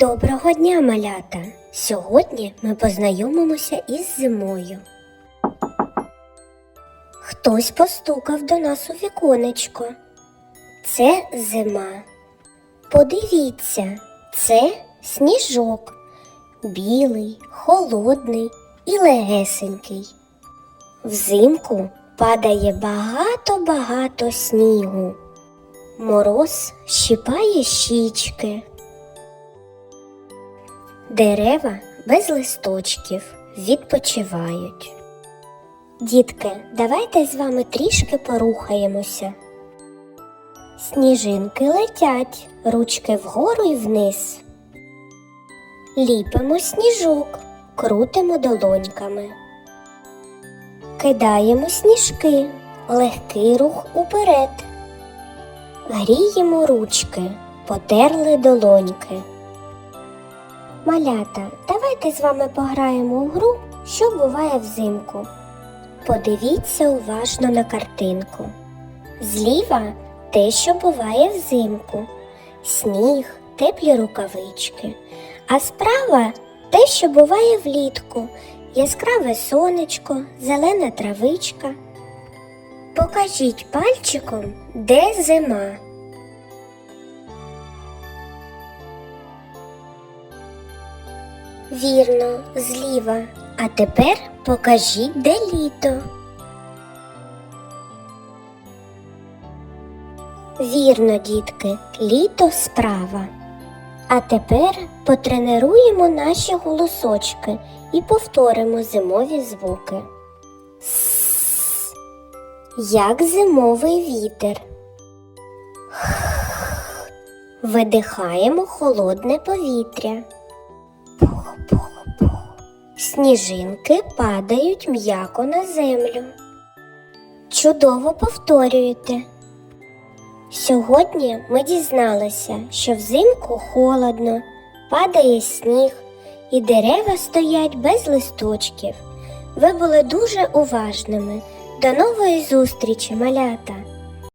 Доброго дня, малята! Сьогодні ми познайомимося із зимою. Хтось постукав до нас у віконечко. Це зима. Подивіться, це сніжок, білий, холодний і легесенький. Взимку падає багато-багато снігу. Мороз щипає щічки. Дерева без листочків відпочивають. Дітки, давайте з вами трішки порухаємося. Сніжинки летять, ручки вгору і вниз. Ліпимо сніжок, крутимо долоньками. Кидаємо сніжки, легкий рух уперед. Гріємо ручки, потерли долоньки. Малята, давайте з вами пограємо у гру, що буває взимку. Подивіться уважно на картинку. Зліва те, що буває взимку, сніг, теплі рукавички, а справа те, що буває влітку, яскраве сонечко, зелена травичка. Покажіть пальчиком, де зима. Вірно, зліва. А тепер покажіть, де літо. Вірно, дітки, літо справа. А тепер потренуємо наші голосочки і повторимо зимові звуки. С, як зимовий вітер. Видихаємо холодне повітря. Сніжинки падають м'яко на землю. Чудово повторюєте. Сьогодні ми дізналися, що взимку холодно, падає сніг і дерева стоять без листочків. Ви були дуже уважними. До нової зустрічі, малята!